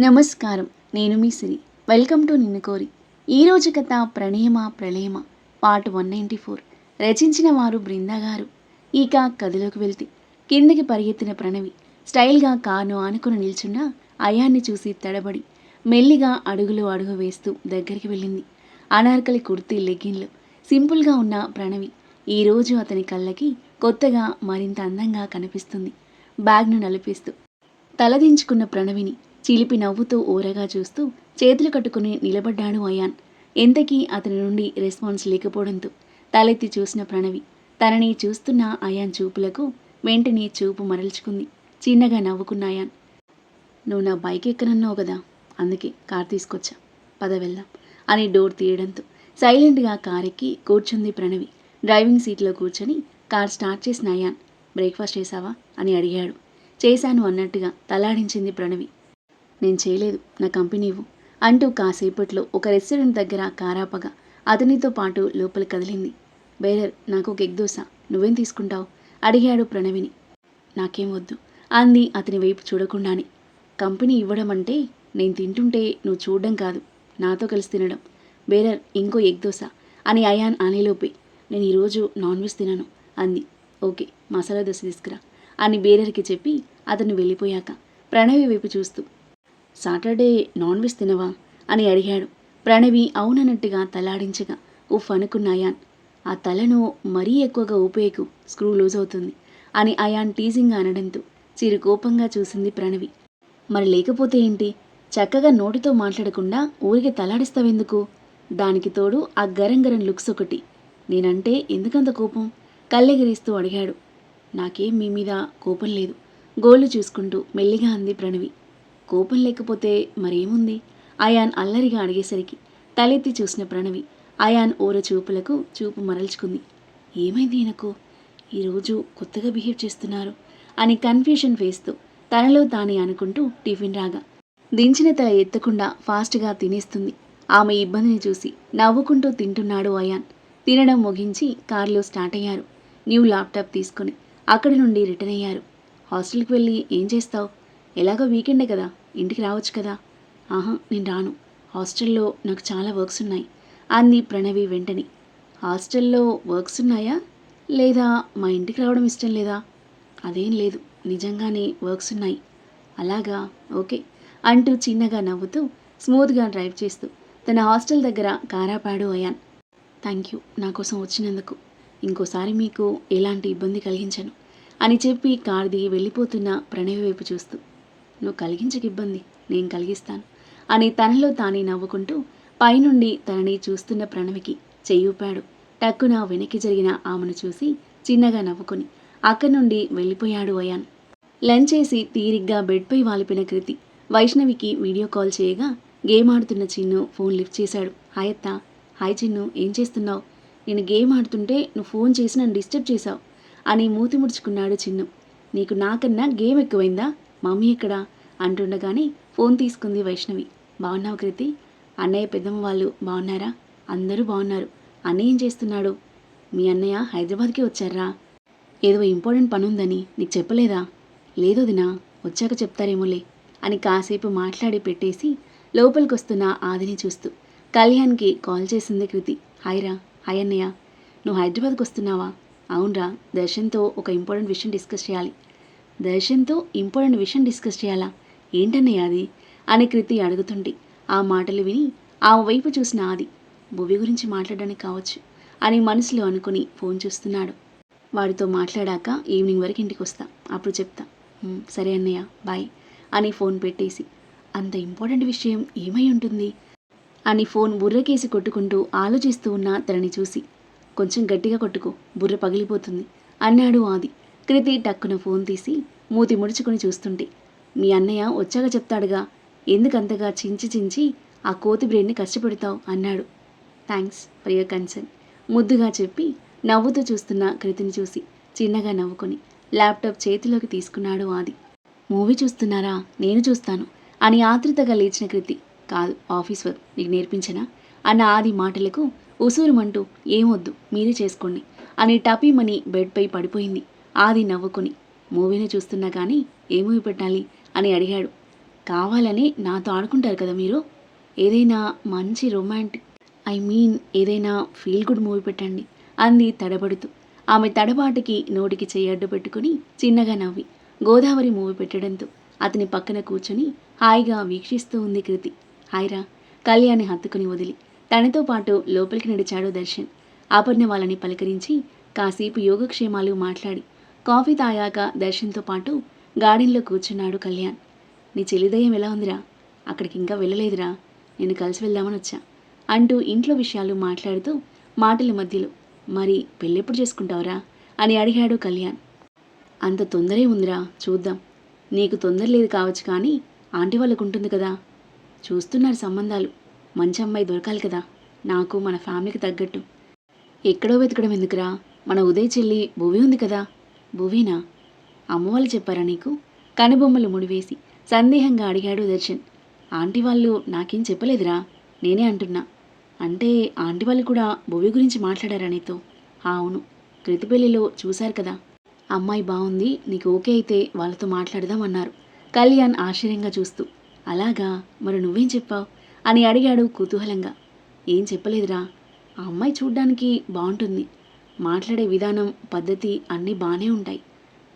నమస్కారం. నేను మీ సిరి. Welcome to నిన్ను కోరి ఈరోజు కథ ప్రణయమ ప్రళయమ. Part one ninety four. రచించిన వారు బృందా గారు. ఇక కథలోకి వెళ్తే కిందకి పరిగెత్తిన ప్రణవి స్టైల్గా కారును ఆనుకుని నిల్చున్న అయాన్ని చూసి తడబడి మెల్లిగా అడుగులు అడుగు వేస్తూ దగ్గరికి వెళ్ళింది. అనార్కలి కుర్తీ లెగ్గిన్లు సింపుల్గా ఉన్న ప్రణవి ఈరోజు అతని కళ్ళకి కొత్తగా మరింత అందంగా కనిపిస్తుంది. బ్యాగ్ను నలిపిస్తూ తలదించుకున్న ప్రణవిని చిలిపి నవ్వుతూ ఊరగా చూస్తూ చేతులు కట్టుకుని నిలబడ్డాడు అయాన్. ఎంతకీ అతని నుండి రెస్పాన్స్ లేకపోవడంతో తలెత్తి చూసిన ప్రణవి. తనని చూస్తున్న అయాన్ చూపులకు వెంటనే చూపు మరల్చుకుంది. చిన్నగా నవ్వుకున్న అయాన్. నువ్వు నా బైక్ ఎక్కనన్నావు కదా అందుకే కార్ తీసుకొచ్చా. పద వెళ్దాం అని డోర్ తీయడంతో సైలెంట్గా కారెక్కి ఎక్కి కూర్చుంది ప్రణవి. డ్రైవింగ్ సీట్లో కూర్చొని కార్ స్టార్ట్ చేసిన అయాన్. బ్రేక్ఫాస్ట్ చేశావా? అని అడిగాడు. చేశాను అన్నట్టుగా తలాడించింది ప్రణవి. నేను చేయలేదు. నా కంపెనీ ఇవ్వు. అంటూ కాసేపట్లో ఒక రెస్టారెంట్ దగ్గర కారాపగా అతనితో పాటు లోపల కదిలింది. బేరర్ నాకు ఒక ఎగ్ దోశ. నువ్వేం తీసుకుంటావు? అడిగాడు ప్రణవిని. నాకేం వద్దు అంది అతని వైపు చూడకుండానే. కంపెనీ ఇవ్వడం అంటే నేను తింటుంటే నువ్వు చూడడం కాదు. నాతో కలిసి తినడం. బేరర్ ఇంకో ఎగ్ దోశ అని అయాన్ అనేలోపే. నేను ఈరోజు నాన్ వెజ్ తినను అంది. ఓకే మసాలా దోశ తీసుకురా అని బేరర్కి చెప్పి అతను వెళ్ళిపోయాక ప్రణవి వైపు చూస్తూ సాటర్డే నాన్ వెజ్ తినవా? అని అడిగాడు. ప్రణవి అవునన్నట్టుగా తలాడించగా ఉఫ్ అనుకున్నాయాన్ ఆ తలను మరీ ఎక్కువగా ఊపేయకు స్క్రూ లూజ్ అవుతుంది అని అయాన్ టీజింగ్ అనడంతో చిరు కోపంగా చూసింది ప్రణవి. మరి లేకపోతే ఏంటి? చక్కగా నోటితో మాట్లాడకుండా ఊరికి తలాడిస్తావెందుకు? దానికి తోడు ఆ గరం గరం లుక్స్ ఒకటి. నేనంటే ఎందుకంత కోపం? కళ్ళెగిరిస్తూ అడిగాడు. నాకేం మీ మీద కోపం లేదు గోళ్ళు చూసుకుంటూ మెల్లిగా అంది ప్రణవి. కోపం లేకపోతే మరేముంది? అయాన్ అల్లరిగా అడిగేసరికి తలెత్తి చూసిన ప్రణవి అయాన్ ఓర చూపులకు చూపు మరల్చుకుంది. ఏమైంది ఈయనకు? ఈరోజు కొత్తగా బిహేవ్ చేస్తున్నారు అని కన్ఫ్యూషన్ ఫేస్తూ తనలో తానే అనుకుంటూ టిఫిన్ రాగా. దించిన తల ఎత్తకుండా ఫాస్ట్గా తినేస్తుంది. ఆమె ఇబ్బందిని చూసి నవ్వుకుంటూ తింటున్నాడు అయాన్. తినడం ముగించి కారులో స్టార్ట్ అయ్యారు. న్యూ ల్యాప్టాప్ తీసుకుని అక్కడి నుండి రిటర్న్ అయ్యారు. హాస్టల్కి వెళ్ళి ఏం చేస్తావు? ఎలాగో వీకెండే కదా ఇంటికి రావచ్చు కదా. ఆహా నేను రాను. హాస్టల్లో నాకు చాలా వర్క్స్ ఉన్నాయి. అంది ప్రణవి వెంటనే. హాస్టల్లో వర్క్స్ ఉన్నాయా? లేదా మా ఇంటికి రావడం ఇష్టం లేదా? అదేం లేదు నిజంగానే వర్క్స్ ఉన్నాయి. అలాగా ఓకే అంటూ చిన్నగా నవ్వుతూ స్మూత్గా డ్రైవ్ చేస్తూ తన హాస్టల్ దగ్గర కారాపాడు అయాన్. థ్యాంక్ యూ నా కోసం వచ్చినందుకు. ఇంకోసారి మీకు ఎలాంటి ఇబ్బంది కలిగించను అని చెప్పి కారు దిగి వెళ్ళిపోతున్న ప్రణవి వైపు చూస్తూ. నువ్వు కలిగించక ఇబ్బంది నేను కలిగిస్తాను. అని తనలో తానే నవ్వుకుంటూ పైనుండి తనని చూస్తున్న ప్రణవికి చెయ్యూపాడు టక్కున వెనక్కి జరిగిన ఆమెను చూసి చిన్నగా నవ్వుకుని అక్కడి నుండి వెళ్ళిపోయాడు అయాన్. లంచ్ చేసి తీరిగ్గా బెడ్పై వాలిపిన కృతి వైష్ణవికి వీడియో కాల్ చేయగా గేమ్ ఆడుతున్న చిన్ను ఫోన్ లిఫ్ట్ చేశాడు. హాయ్ అత్త హాయ్ చిన్ను ఏం చేస్తున్నావు? నేను గేమ్ ఆడుతుంటే నువ్వు ఫోన్ చేసి నన్ను డిస్టర్బ్ చేశావు అని మూతి ముడుచుకున్నాడు చిన్ను. నీకు నాకన్నా గేమ్ ఎక్కువైందా? మమ్మీ ఇక్కడ అంటుండగానే ఫోన్ తీసుకుంది వైష్ణవి. బాగున్నావు కృతి అన్నయ్య పెద్దమ్మ వాళ్ళు బాగున్నారా అందరూ బాగున్నారు అన్నయ్య ఏం చేస్తున్నాడు? మీ అన్నయ్య హైదరాబాద్కి వచ్చారా? ఏదో ఇంపార్టెంట్ పని ఉందని నీకు చెప్పలేదా? లేదు దినా వచ్చాక చెప్తారేమోలే అని కాసేపు మాట్లాడి పెట్టేసి లోపలికి వస్తున్న ఆదిని చూస్తూ. కళ్యాణ్కి కాల్ చేసింది కృతి హాయ్ రా హాయ్ అన్నయ్య. నువ్వు హైదరాబాద్కి వస్తున్నావా అవునరా దర్శన్తో ఒక ఇంపార్టెంట్ విషయం డిస్కస్ చేయాలి. దర్శన్తో ఇంపార్టెంట్ విషయం డిస్కస్ చేయాలా? ఏంటన్నయ్య అది? అని కృతి అడుగుతుండి ఆ మాటలు విని ఆ వైపు చూసిన ఆది భువి గురించి మాట్లాడడానికి కావచ్చు అని మనసులో అనుకుని ఫోన్ చూస్తున్నాడు. వాడితో మాట్లాడాక ఈవినింగ్ వరకు ఇంటికి వస్తా అప్పుడు చెప్తా సరే అన్నయ్య బాయ్ అని ఫోన్ పెట్టేసి అంత ఇంపార్టెంట్ విషయం ఏమై ఉంటుంది? అని ఫోన్ బుర్రకేసి కొట్టుకుంటూ ఆలోచిస్తూ ఉన్న తనని చూసి కొంచెం గట్టిగా కొట్టుకో బుర్ర పగిలిపోతుంది అన్నాడు ఆది. కృతి టక్కున ఫోన్ తీసి మూతి ముడుచుకుని చూస్తుంటే మీ అన్నయ్య వచ్చాక చెప్తాడుగా ఎందుకంతగా చించి చించి ఆ కోతి బ్రెయిన్ని కష్టపెడతావు? అన్నాడు. Thanks for your concern. ముద్దుగా చెప్పి నవ్వుతూ చూస్తున్న కృతిని చూసి చిన్నగా నవ్వుకొని ల్యాప్టాప్ చేతిలోకి తీసుకున్నాడు ఆది. మూవీ చూస్తున్నారా? నేను చూస్తాను అని ఆతృతగా లేచిన కృతి కాదు ఆఫీస్ వర్క్. నీకు నేర్పించనా? అన్న ఆది మాటలకు ఉసూరుమంటూ ఏమొద్దు మీరే చేసుకోండి అని టపీమని బెడ్పై పడిపోయింది. ఆది నవ్వుకుని మూవీని చూస్తున్నా కానీ ఏ మూవీ పెట్టాలి అని అడిగాడు. కావాలని నాతో ఆడుకుంటారు కదా మీరు? ఏదైనా మంచి రొమాంటిక్ ఐ మీన్ ఏదైనా ఫీల్ గుడ్ మూవీ పెట్టండి అంది తడబడుతూ. ఆమె తడబాటుకి నోటికి చెయ్యి అడ్డు పెట్టుకుని చిన్నగా నవ్వి గోదావరి మూవీ పెట్టడంతో అతని పక్కన కూర్చొని హాయిగా వీక్షిస్తూ ఉంది కృతి. హాయిరా కళ్యాణి హత్తుకుని వదిలి తనతో పాటు లోపలికి నడిచాడు దర్శన్. ఆపర్ణ వాళ్ళని పలకరించి కాసేపు యోగక్షేమాలు మాట్లాడి కాఫీ తాగాక దర్శన్తో పాటు గార్డెన్లో కూర్చున్నాడు కళ్యాణ్. నీ చెల్లిదయ్యం ఎలా ఉందిరా? అక్కడికి ఇంకా వెళ్ళలేదురా. నేను కలిసి వెళ్దామని వచ్చా. అంటూ ఇంట్లో విషయాలు మాట్లాడుతూ మాటల మధ్యలో మరి పెళ్ళెప్పుడు చేసుకుంటావురా? అని అడిగాడు కళ్యాణ్. అంత తొందరే ఉందిరా చూద్దాం. నీకు తొందర లేదు కావచ్చు కానీ ఆంటీ వాళ్ళకు ఉంటుంది కదా. చూస్తున్నారు సంబంధాలు. మంచి అమ్మాయి దొరకాలి కదా. నాకు మన ఫ్యామిలీకి తగ్గట్టు. ఎక్కడో వెతకడం ఎందుకురా? మన ఉదయ్ చెల్లి భూమి ఉంది కదా. భువీనా అమ్మ వాళ్ళు చెప్పారా నీకు? కనుబొమ్మలు ముడివేసి సందేహంగా అడిగాడు దర్శన్. ఆంటీ వాళ్ళు నాకేం చెప్పలేదురా నేనే అంటున్నా. అంటే ఆంటీ వాళ్ళు కూడా భువి గురించి మాట్లాడారా నీతో? అవును. కృతిపెల్లిలో చూశారు కదా. అమ్మాయి బాగుంది నీకు ఓకే అయితే వాళ్ళతో మాట్లాడదాం అన్నారు. కళ్యాణ్ ఆశ్చర్యంగా చూస్తూ అలాగా? మరి నువ్వేం చెప్పావు? అని అడిగాడు కుతూహలంగా. ఏం చెప్పలేదురా ఆ అమ్మాయి చూడ్డానికి బాగుంటుంది మాట్లాడే విధానం పద్ధతి అన్నీ బాగానే ఉంటాయి.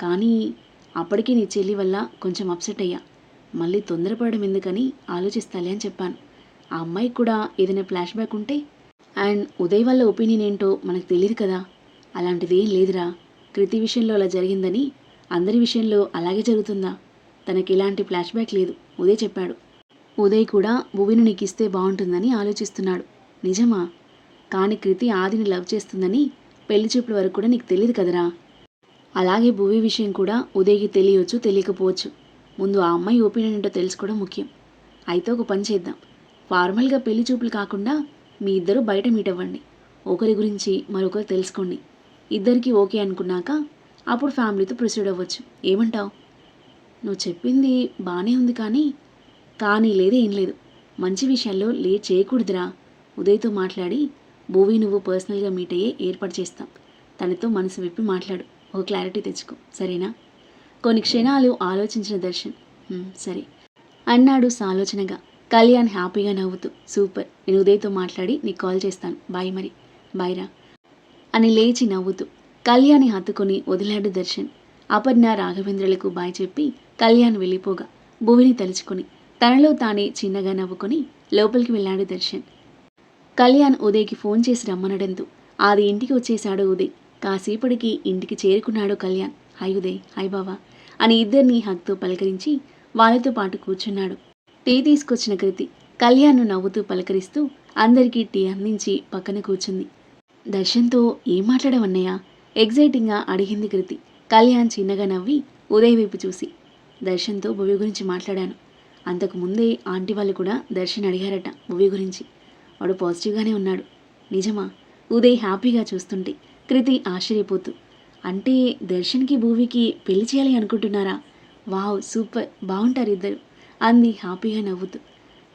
కానీ అప్పటికి నీ చెల్లి వల్ల కొంచెం అప్సెట్ అయ్యా. మళ్ళీ తొందరపడడం ఎందుకని ఆలోచిస్తాలే అని చెప్పాను. ఆ అమ్మాయికి కూడా ఏదైనా ఫ్లాష్ బ్యాక్ ఉంటే? అండ్ ఉదయ్ వల్ల ఒపీనియన్ ఏంటో మనకు తెలియదు కదా. అలాంటిది ఏం లేదురా. కృతి విషయంలో అలా జరిగిందని అందరి విషయంలో అలాగే జరుగుతుందా? తనకి ఎలాంటి ఫ్లాష్ బ్యాక్ లేదు. ఉదయ్ చెప్పాడు. ఉదయ్ కూడా భువిని నీకు ఇస్తే బాగుంటుందని ఆలోచిస్తున్నాడు. నిజమా? కానీ కృతి ఆదిని లవ్ చేస్తుందని పెళ్ళి చూపుల వరకు కూడా నీకు తెలియదు కదరా. అలాగే భూమి విషయం కూడా ఉదయ్కి తెలియవచ్చు తెలియకపోవచ్చు. ముందు ఆ అమ్మాయి ఒపీనియన్ ఏంటో తెలుసుకోవడం ముఖ్యం. అయితే ఒక పని చేద్దాం. ఫార్మల్గా పెళ్ళి చూపులు కాకుండా మీ ఇద్దరు బయట మీట్ అవ్వండి. ఒకరి గురించి మరొకరు తెలుసుకోండి. ఇద్దరికి ఓకే అనుకున్నాక అప్పుడు ఫ్యామిలీతో ప్రొసీడ్ అవ్వచ్చు. ఏమంటావు? నువ్వు చెప్పింది బాగానే ఉంది కానీ కానీ లేదే ఏం లేదు. మంచి విషయాల్లో లేట్ చేయకూడదురా. ఉదయ్తో మాట్లాడి భూవి నువ్వు పర్సనల్గా మీట్ అయ్యే ఏర్పాటు చేస్తాం. తనతో మనసు విప్పి మాట్లాడు. ఓ క్లారిటీ తెచ్చుకో. సరేనా? కొన్ని క్షణాలు ఆలోచించిన దర్శన్. సరే. అన్నాడు సాలోచనగా. కళ్యాణ్ హ్యాపీగా నవ్వుతూ సూపర్. నేను ఉదయ్తో మాట్లాడి నీకు కాల్ చేస్తాను. బాయ్ మరి. బాయ్ రా. అని లేచి నవ్వుతూ కళ్యాణి హత్తుకొని వదిలాడు దర్శన్. అపర్ణ రాఘవేంద్రులకు బాయ్ చెప్పి కళ్యాణ్ వెళ్ళిపోగా. భువిని తలుచుకుని తనలో తానే చిన్నగా నవ్వుకొని లోపలికి వెళ్ళాడు దర్శన్. కళ్యాణ్ ఉదయ్కి ఫోన్ చేసి రమ్మనడంతో ఆది ఇంటికి వచ్చేశాడు ఉదయ్. కాసేపటికి ఇంటికి చేరుకున్నాడు కళ్యాణ్. హాయ్ ఉదయ్ హాయ్ బావా అని ఇద్దరిని హక్తో పలకరించి వాళ్ళతో పాటు కూర్చున్నాడు. టీ తీసుకొచ్చిన కృతి కళ్యాణ్ను నవ్వుతూ పలకరిస్తూ అందరికీ టీ అందించి పక్కన కూర్చుంది. దర్శన్తో ఏం మాట్లాడవన్నయ్యా? ఎగ్జైటింగ్గా అడిగింది కృతి. కళ్యాణ్ చిన్నగా నవ్వి ఉదయ్ వైపు చూసి దర్శన్తో భువి గురించి మాట్లాడాను. అంతకు ముందే ఆంటీ వాళ్ళు కూడా దర్శన్ అడిగారట భువి గురించి. వాడు పాజిటివ్గానే ఉన్నాడు. నిజమా? ఉదయ్ హ్యాపీగా చూస్తుంటే కృతి ఆశ్చర్యపోతూ అంటే దర్శన్కి భూమికి పెళ్ళి చేయాలి అనుకుంటున్నారా? వావ్ సూపర్ బాగుంటారు ఇద్దరు. అంది హ్యాపీగా నవ్వుతూ.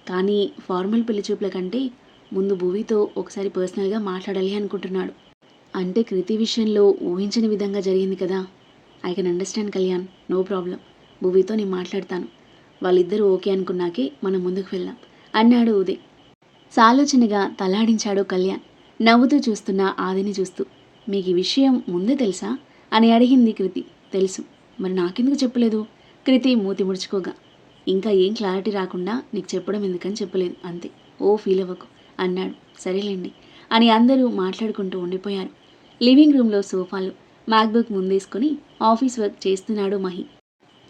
కానీ ఫార్మల్ పెళ్ళి చూపుల కంటే ముందు భూవితో ఒకసారి పర్సనల్గా మాట్లాడాలి అనుకుంటున్నాడు. అంటే కృతి విషయంలో ఊహించని విధంగా జరిగింది కదా? I can understand Kalyan no problem. భూవితో నేను మాట్లాడతాను. వాళ్ళిద్దరూ ఓకే అనుకున్నాకే మనం ముందుకు వెళ్దాం అన్నాడు ఉదయ్. సాలోచనగా తలాడించాడు కళ్యాణ్. నవ్వుతూ చూస్తున్న ఆదిని చూస్తూ మీకు ఈ విషయం ముందే తెలుసా? అని అడిగింది కృతి. తెలుసు. మరి నాకెందుకు చెప్పలేదు? కృతి మూతి ముడుచుకోగా ఇంకా ఏం క్లారిటీ రాకుండా నీకు చెప్పడం ఎందుకని చెప్పలేదు అంతే. ఓ ఫీల్ అవ్వకు అన్నాడు. సరేలేండి అని అందరూ మాట్లాడుకుంటూ ఉండిపోయారు. లివింగ్ రూమ్లో సోఫాలు మ్యాక్బుక్ ముందేసుకొని ఆఫీస్ వర్క్ చేస్తున్నాడు మహి.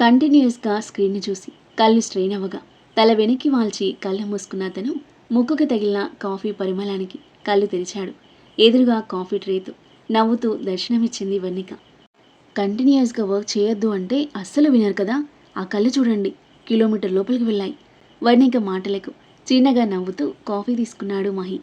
కంటిన్యూస్గా స్క్రీన్ని చూసి కళ్ళు స్ట్రెయిన్ అవ్వగా తల వెనక్కి వాల్చి కళ్ళు మూసుకున్న అతను ముక్కుకు తగిలిన కాఫీ పరిమళానికి కళ్ళు తెరిచాడు. ఎదురుగా కాఫీ ట్రేతో నవ్వుతూ దర్శనమిచ్చింది వర్ణిక కంటిన్యూస్గా వర్క్ చేయొద్దు అంటే అస్సలు వినరు కదా? ఆ కళ్ళు చూడండి. కిలోమీటర్ లోపలికి వెళ్ళాయి. వర్ణిక మాటలకు చిన్నగా నవ్వుతూ కాఫీ తీసుకున్నాడు మహి.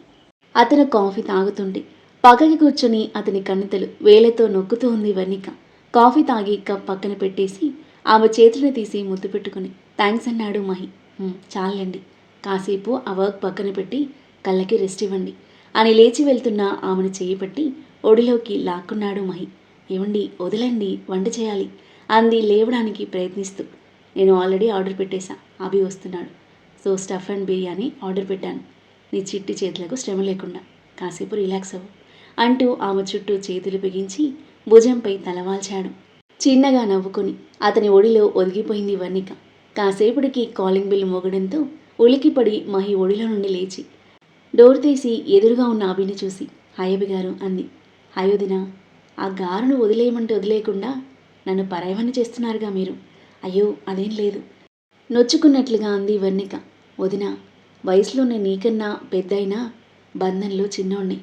అతను కాఫీ తాగుతుండే పక్కకి కూర్చొని అతని కన్నెతలు వేలతో నొక్కుతూ ఉంది వర్ణిక కాఫీ తాగి కప్ పక్కన పెట్టేసి ఆమె చేతులు తీసి ముద్దు పెట్టుకుని థ్యాంక్స్ అన్నాడు మహి. చాలండి. కాసేపు ఆ వర్క్ పక్కన పెట్టి కళ్ళకి రెస్ట్ ఇవ్వండి. అని లేచి వెళ్తున్న ఆమెను చేయి పట్టి ఒడిలోకి లాక్కున్నాడు మహి. ఏమండి వదలండి వంట చేయాలి అంది లేవడానికి ప్రయత్నిస్తూ. నేను ఆల్రెడీ ఆర్డర్ పెట్టేశా అభి వస్తున్నాడు. So stuff and biryani order పెట్టాను. నీ చిట్టి చేతులకు శ్రమ లేకుండా. కాసేపు రిలాక్స్ అవ్వు అంటూ ఆమె చుట్టూ చేతులు బిగించి భుజంపై తలవాల్చాడు చిన్నగా నవ్వుకొని అతని ఒడిలో ఒదిగిపోయింది వర్ణిక కాసేపటికి కాలింగ్ బిల్ మోగడంతో ఉలికిపడి మహి ఒడిలో నుండి లేచి డోర్ తీసి ఎదురుగా ఉన్న అభిని చూసి హయబి గారు అంది. హయోదిన ఆ గారును వదిలేయమంటే వదిలేయకుండా నన్ను పరాయమని చేస్తున్నారుగా మీరు. అయ్యో అదేం లేదు. నొచ్చుకున్నట్లుగా అంది వర్ణిక. వదిన వయసులో నేను నీకన్నా పెద్దయినా బంధంలో చిన్నోణ్ణి.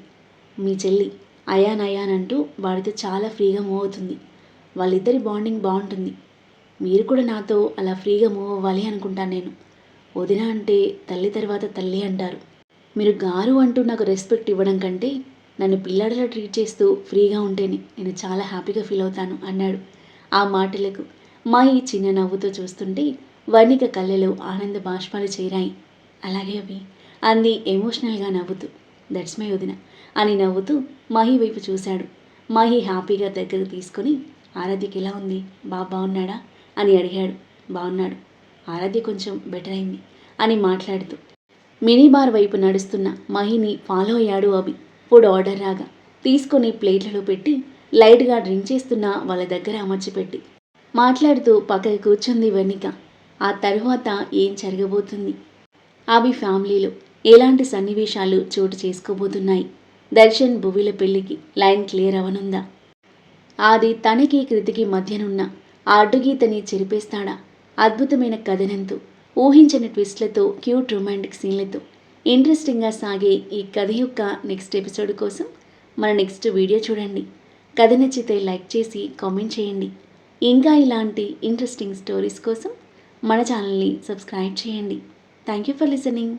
మీ చెల్లి అయాన్ అయాన్ అంటూ వాడితో చాలా ఫ్రీగా మూవ్ అవుతుంది. వాళ్ళిద్దరి బాండింగ్ బాగుంటుంది. మీరు కూడా నాతో అలా ఫ్రీగా మూవ్ అవ్వాలి అనుకుంటాను నేను. వదిన అంటే తల్లి తర్వాత తల్లి అంటారు. మీరు గారు అంటూ నాకు రెస్పెక్ట్ ఇవ్వడం కంటే నన్ను పిల్లాడిలా ట్రీట్ చేస్తూ ఫ్రీగా ఉంటేనే నేను చాలా హ్యాపీగా ఫీల్ అవుతాను అన్నాడు. ఆ మాటలకు మాయి చిన్న నవ్వుతో చూస్తుంటే వర్ణిక కళ్ళలో ఆనంద బాష్పాలు చేరాయి. అలాగే అవి అంది ఎమోషనల్గా నవ్వుతూ. దట్స్ మై వదిన అని నవ్వుతూ మహి వైపు చూశాడు. మహి హ్యాపీగా దగ్గర తీసుకొని ఆరాధ్యకి ఎలా ఉంది? బా బాగున్నాడా? అని అడిగాడు. బాగున్నాడు. ఆరాధ్య కొంచెం బెటర్ అయింది అని మాట్లాడుతూ మినీ బార్ వైపు నడుస్తున్న మహిని ఫాలో అయ్యాడు అభి. ఫుడ్ ఆర్డర్ రాగా తీసుకొని ప్లేట్లలో పెట్టి లైట్గా డ్రింక్ చేస్తున్న వాళ్ళ దగ్గర అమర్చిపెట్టి మాట్లాడుతూ పక్కకి కూర్చుంది వర్ణిక ఆ తరువాత ఏం జరగబోతుంది? అభి ఫ్యామిలీలో ఎలాంటి సన్నివేశాలు చోటు చేసుకోబోతున్నాయి? దర్శన్ భువిల పెళ్ళికి లైన్ క్లియర్ అవనుందా? ఆది తనకి కృతికి మధ్యనున్న ఆ అడ్డుగీతని చెరిపేస్తాడా? అద్భుతమైన కథనంతో ఊహించని ట్విస్ట్లతో క్యూట్ రొమాంటిక్ సీన్లతో ఇంట్రెస్టింగ్గా సాగే ఈ కథ యొక్క నెక్స్ట్ ఎపిసోడ్ కోసం మన నెక్స్ట్ వీడియో చూడండి. కథ నచ్చితే లైక్ చేసి కామెంట్ చేయండి. ఇంకా ఇలాంటి ఇంట్రెస్టింగ్ స్టోరీస్ కోసం మన ఛానల్ని సబ్స్క్రైబ్ చేయండి. Thank you for listening.